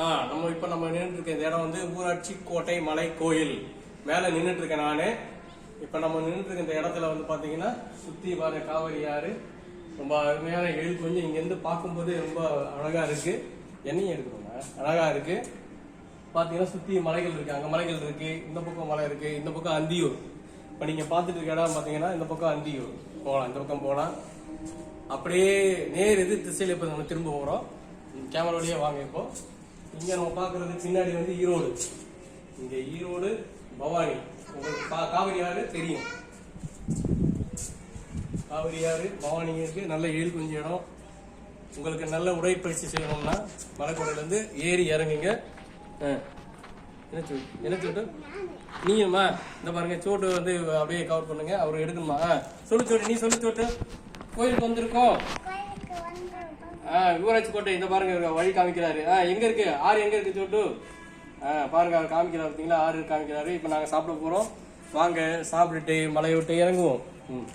ஆ நம்ம இப்போ நம்ம நின்றுட்டு இருக்க இந்த இடம் வந்து ஊராட்சி கோட்டை மலை கோயில். மேலே நின்றுட்டு இருக்கேன் நான். இப்போ நம்ம நின்றுட்டு இருக்க இந்த இடத்துல வந்து பார்த்தீங்கன்னா சுற்றி வர காவிரி ஆறு. ரொம்ப அருமையான எழில் கொஞ்சம் இங்கேருந்து பார்க்கும்போது ரொம்ப அழகாக இருக்குது என்னையும் எடுக்கணுங்க அழகாக இருக்குது பார்த்தீங்கன்னா சுற்றி மலைகள் இருக்குது அங்கே மலைகள் இருக்குது இந்த பக்கம் மலை இருக்குது இந்த பக்கம் அந்தியூர். இப்போ நீங்கள் பார்த்துட்டு இருக்க இடம் பார்த்தீங்கன்னா இந்த பக்கம் அந்தியூர். போகலாம். இந்த பக்கம் போகலாம். அப்படியே நேர் எதிர் திசையில் இப்போ நம்ம திரும்ப போகிறோம் கேமரா வழியா வாங்க இப்போ. இங்க நம்ம பாக்குறது பின்னாடி வந்து ஈரோடு. இங்க ஈரோடு பவானி. உங்களுக்கு காவிரி ஆறு தெரியும். காவிரி ஆறு பவானி இருக்கு. நல்ல எழில் கொஞ்சம் இடம். உங்களுக்கு நல்ல உடற்பயிற்சி செய்யணும்னா மலைக்கோட்டையிலேருந்து ஏறி இறங்குங்க. என்ன சோட்டு என்ன சொல்லிட்டு நீங்கம்மா இந்த பாருங்க சோட்டு வந்து அப்படியே கவர் பண்ணுங்க. அவர் எடுக்கணுமா? சொல்லு சோட்டு நீ சொல்லு சோட்டு. கோயிலுக்கு வந்திருக்கோம். யுவராஜ் கோட்டை இந்த பாருங்க இவரு வழி காமிக்கிறாரு. ஆ எங்க இருக்கு? ஆறு எங்க இருக்கு சொல்லிட்டு ஆ பாருங்க அவர் காமிக்கிறார் பார்த்தீங்களா ஆறு காமிக்கிறாரு. இப்போ நாங்கள் சாப்பிட போகிறோம் வாங்க சாப்பிட்டுட்டு மலையை விட்டு இறங்குவோம். ம்.